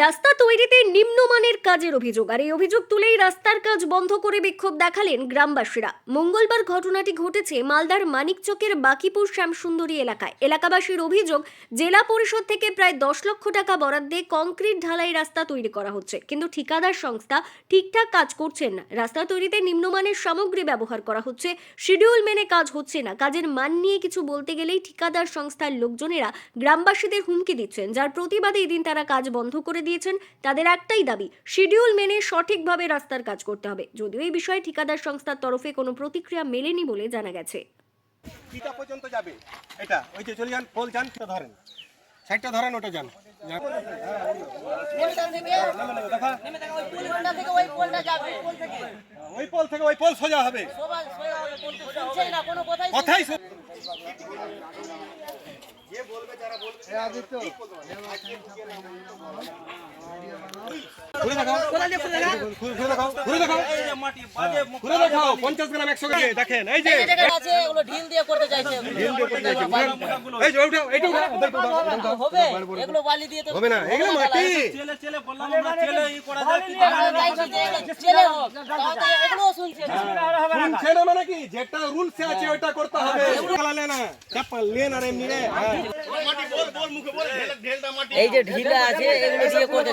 রাস্তা তৈরিতে নিম্নমানের কাজের অভিযোগ। আর এই অভিযোগ তুলেই রাস্তার কাজ বন্ধ করে বিক্ষোভ দেখালেন গ্রামবাসীরা। মঙ্গলবার ঘটনাটি ঘটেছে মালদার মানিকচকের বাকিপুর শ্যামসুন্দরী এলাকায়। এলাকাবাসীর অভিযোগ, জেলা পরিষদ থেকে প্রায় দশ লক্ষ টাকা বরাদ্দে কংক্রিট ঢালাই রাস্তা তৈরি করা হচ্ছে। কিন্তু ঠিকাদার সংস্থা ঠিকঠাক কাজ করছেন না। রাস্তা তৈরিতে নিম্নমানের সামগ্রী ব্যবহার করা হচ্ছে, শিডিউল মেনে কাজ হচ্ছে না। কাজের মান নিয়ে কিছু বলতে গেলেই ঠিকাদার সংস্থার লোকজনেরা গ্রামবাসীদের হুমকি দিচ্ছেন, যার প্রতিবাদে এদিন তারা কাজ বন্ধ করে দিয়েছেন তাদের একটাই দাবি শিডিউল মেনে সঠিকভাবে রাস্তার কাজ করতে হবে। যদিও এই বিষয়ে ঠিকাদার সংস্থার তরফে কোনো প্রতিক্রিয়া মেলেনি বলে জানা গেছে। পিতা পর্যন্ত যাবে? এটা ওই যে চলে যান পোল যান তো ধরেন। সাইডটা ধরেন ওটা যান। ওই পোলটা যাবে ওই পোল থেকে ওই পোল সোজা হবে। কথাই বলবে बोल বলবে जरा बोल के आदित्य দেখেন এই যে। এই আছে এগুলো ঢিল দিয়ে করতে চাইছে। এগুলো। ঢিল দিয়ে করতে চাইছে। এই যে ওইটা। হবে? না। এগুলো মাটি। শুনছে। না। মানে কি? যেটা রুলস আছে করতে হবে। হ্যাঁ। এই যে ঢিলা আছে এগুলো দিয়ে করতে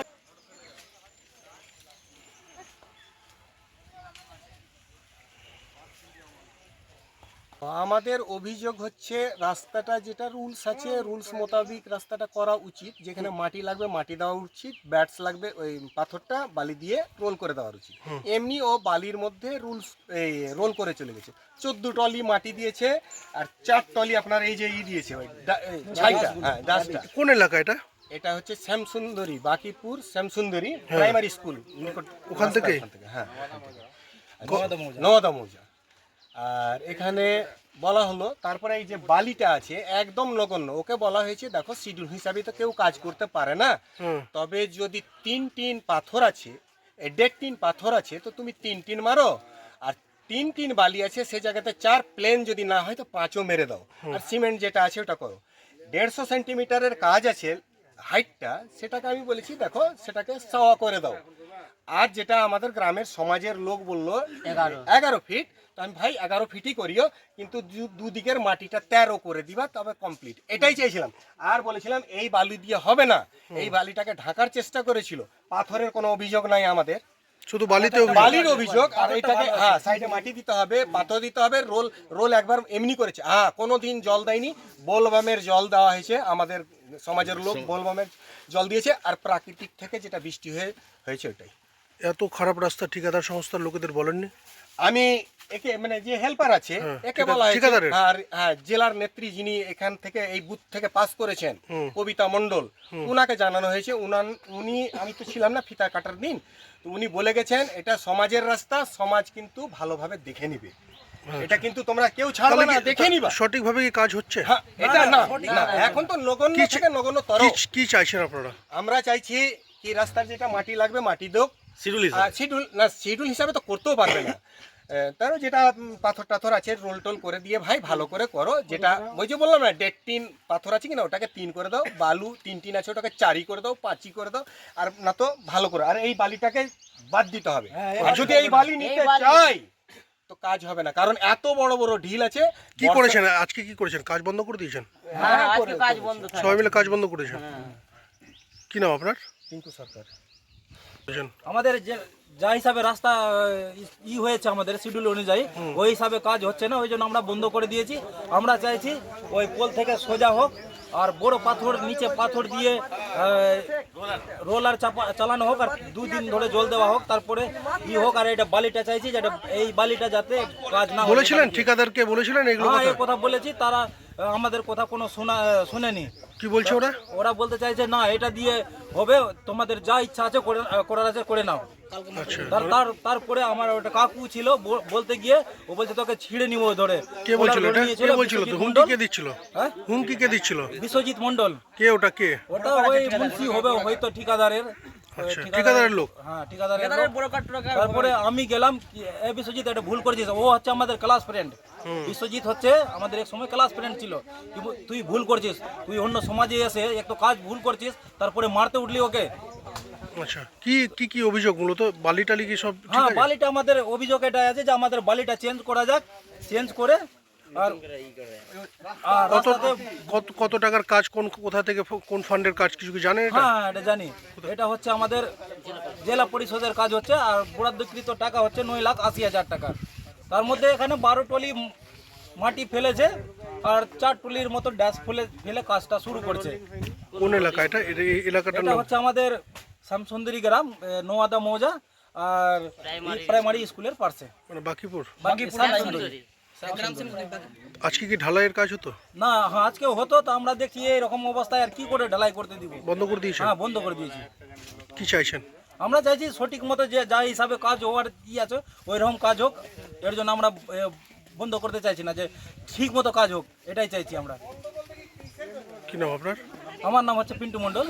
আমাদের অভিযোগ হচ্ছে রাস্তাটা যেটা রুলস আছে রুলস মোতাবিক রাস্তাটা করা উচিত। যেখানে মাটি লাগবে মাটি দেওয়া উচিত ব্যাটস লাগবে ওই পাথরটা বালি দিয়ে রোল করে দেওয়া উচিত। এমনি ও বালির মধ্যে রুলস এই রোল করে চলে গেছে। চোদ্দ টলি মাটি দিয়েছে আর চার টলি আপনার এই যে ই দিয়েছে ওই ছাইটা হ্যাঁ ডাস্টটা কোন এলাকা এটা? এটা হচ্ছে শ্যামসুন্দরী বাকিপুর শ্যামসুন্দরী প্রাইমারি স্কুল ওখান থেকে? হ্যাঁ। নওদা মৌজা। আর এখানে বলা হলো তারপরে এই যে বালিটা আছে একদম নগণ্য। ওকে বলা হয়েছে দেখো শিডিউল হিসাবে তো কেউ কাজ করতে পারে না। তবে যদি তিন টিন পাথর আছে দেড় টিন পাথর আছে তো তুমি তিন টিন মারো। আর তিন টিন বালি আছে সে জায়গাতে চার প্লেন যদি না হয় তো পাঁচও মেরে দাও। আর সিমেন্ট যেটা আছে ওটা করো। দেড়শো সেন্টিমিটারের কাজ আছে হাইটটা সেটাকে আমি বলেছি দেখো সেটাকে সাওয়া করে দাও। আর যেটা আমাদের গ্রামের সমাজের লোক বলল এগারো। ফিট তো আমি ভাই এগারো ফিটই করিও কিন্তু দুদিকের মাটিটা তেরো করে দিবা তবে কমপ্লিট এটাই চেয়েছিলাম আর বলেছিলাম এই বালি দিয়ে হবে না। এই বালিটাকে ঢাকার চেষ্টা করেছিল। পাথরের কোনো অভিযোগ নাই আমাদের। শুধু বালিতে বালির অভিযোগ আর এটাকে হ্যাঁ সাইডে মাটি দিতে হবে পাথর দিতে হবে রোল রোল একবার এমনি করেছে। হ্যাঁ কোনো দিন জল দেয়নি। বোলবামের জল দেওয়া হয়েছে আমাদের সমাজের লোক বোলবামের জল দিয়েছে আর প্রাকৃতিক থেকে যেটা বৃষ্টি হয়ে হয়েছে ওটাই। এত খারাপ রাস্তা ঠিকাদার সংস্থার লোকেদের বলেননি? আমি একে মানে যে হেল্পার আছে হ্যাঁ, একে বলা হয়েছে আর হ্যাঁ জেলার নেত্রী যিনি এখান থেকে এই বুথ থেকে পাস করেছেন কবিতা মণ্ডল উনাকে জানানো হয়েছে। উনান উনি আমি তো ছিলাম না ফিতা কাটার দিন। তো উনি বলে গেছেন এটা সমাজের রাস্তা সমাজ কিন্তু ভালোভাবে দেখে নিবে। এটা কিন্তু তোমরা কেউ ছাড়বে না দেখে নিবা। সঠিকভাবে কি কাজ হচ্ছে? হ্যাঁ, এটা না এখন তো নগণ্য থেকে নগণ্য তর কি কি চাইছেন আপনারা? আমরা চাইছি কি রাস্তার যেটা মাটি লাগবে মাটি দোক শিডিউল শিডিউল না শিডিউল হিসাবে তো করতেও পারবে না। তারও যেটা পাথর টাথর আছে রোল টোল করে দিয়ে ভাই ভালো করে করো। যেটা ওই যে বললাম না দেড় তিন পাথর আছে কিনা ওটাকে তিন করে দাও। বালু তিন তিন আছে ওটাকে চারি করে দাও পাঁচই করে দাও। আর না তো ভালো করে। আর এই বালিটাকে বাদ দিতে হবে। আর যদি এই বালি নিতে চাই তো কাজ হবে না। কারণ এত বড় বড় ঢিল আছে কি করেছেন? আজকে কি করেছেন? কাজ বন্ধ করে দিয়েছেন? হ্যাঁ কাজ বন্ধ সবাই মিলে কাজ বন্ধ করেছেন। কি নাম আপনার? টিঙ্কু সরকার। আমাদের যে যা হিসাবে রাস্তা ই হয়েছে আমাদের শিডিউল অনুযায়ী ওই হিসাবে কাজ হচ্ছে না ওই জন্য আমরা বন্ধ করে দিয়েছি। আমরা চাইছি ওই পোল থেকে সোজা হোক আর বড় পাথর নিচে পাথর দিয়ে রোলার চাপা চালানো হোক আর দুদিন ধরে জল দেওয়া হোক তারপরে ই হোক আর এটা বালিটা চাইছি যেটা এই বালিটা যাতে কাজ না। বলেছিলেন ঠিকাদারকে বলেছিলেন এগুলো হ্যাঁ কথা? এই কথা বলেছি তারা আমাদের কথা কোনো শোনা শুনেনি। কি বলছে ওরা? ওরা বলতে চাইছে না এটা দিয়ে হবে তোমাদের যা ইচ্ছা আছে করে- করার আছে করে নাও। আচ্ছা। তার তার তারপরে আমার ওটা কাকু ছিল বলতে গিয়ে ও বলছে তোকে ছিঁড়ে নিব ধরে। কে বলছিল এটা কে বলছিল হুমকি কে দিচ্ছিল? হ্যাঁ? হুমকি কে দিচ্ছিল? বিশ্বজিৎ মন্ডল কে ওটা? কে? ওটা ওই মুন্সি হবে হয়তো ঠিকাদারের। ঠিকাদারের- লোক? হ্যাঁ ঠিকাদারের ঠিকাদারের ব্রোকার টোকার তারপরে আমি গেলাম এ বিশ্বজিৎ এটা ভুল করেছিস ও হচ্ছে আমাদের ক্লাস ফ্রেন্ড বিশ্বজিৎ হচ্ছে আমাদের এক সময় ক্লাস ফ্রেন্ড ছিল। তুই ভুল করছিস তুই অন্য সমাজে এসে একটু কাজ ভুল করছিস তারপরে মারতে উঠলি ওকে। আচ্ছা কি কি কি অভিযোগ মূলত? বালি টালি কি সব হ্যাঁ বালিটা আমাদের অভিযোগ এটা আছে যে আমাদের বালিটা চেঞ্জ করা যাক চেঞ্জ করে আর আর কত কত কত টাকার কাজ কোন কোথা থেকে কোন ফান্ডের কাজ কিছু কি জানেন এটা? হ্যাঁ এটা জানি। এটা হচ্ছে আমাদের জেলা পরিষদের কাজ হচ্ছে আর বরাদ্দকৃত টাকা হচ্ছে নয় লাখ আশি হাজার টাকা। তার মধ্যে এখানে বারো টলি মাটি ফেলেছে আর চার টলির মতো ড্যাশ ফেলে ফেলে কাজটা শুরু করছে। কোন এলাকা এটা? এটা- এই এলাকাটার নাম? হচ্ছে আমাদের শ্যামসুন্দরী গ্রাম নোয়াদা মৌজা আর প্রাইমারি স্কুলের পাশে মানে বাকিপুর? বাকি শ্যামসুন্দরী। আজকে কি ঢালাইয়ের কাজ হতো? না হ্যাঁ আজকে হতো তো আমরা দেখি এরকম অবস্থায় আর কি করে ঢালাই করতে দিব। বন্ধ করে দিয়েছি হ্যাঁ বন্ধ করে দিয়েছি। কি চাইছেন? আমরা চাইছি সঠিক মতো যে যা হিসাবে কাজ হওয়ার কি আছে ওই রকম কাজ হোক এর জন্য আমরা বন্ধ করতে চাইছি না যে ঠিক মতো কাজ হোক এটাই চাইছি আমরা। কি নাম আপনার? আমার নাম হচ্ছে পিন্টু মণ্ডল।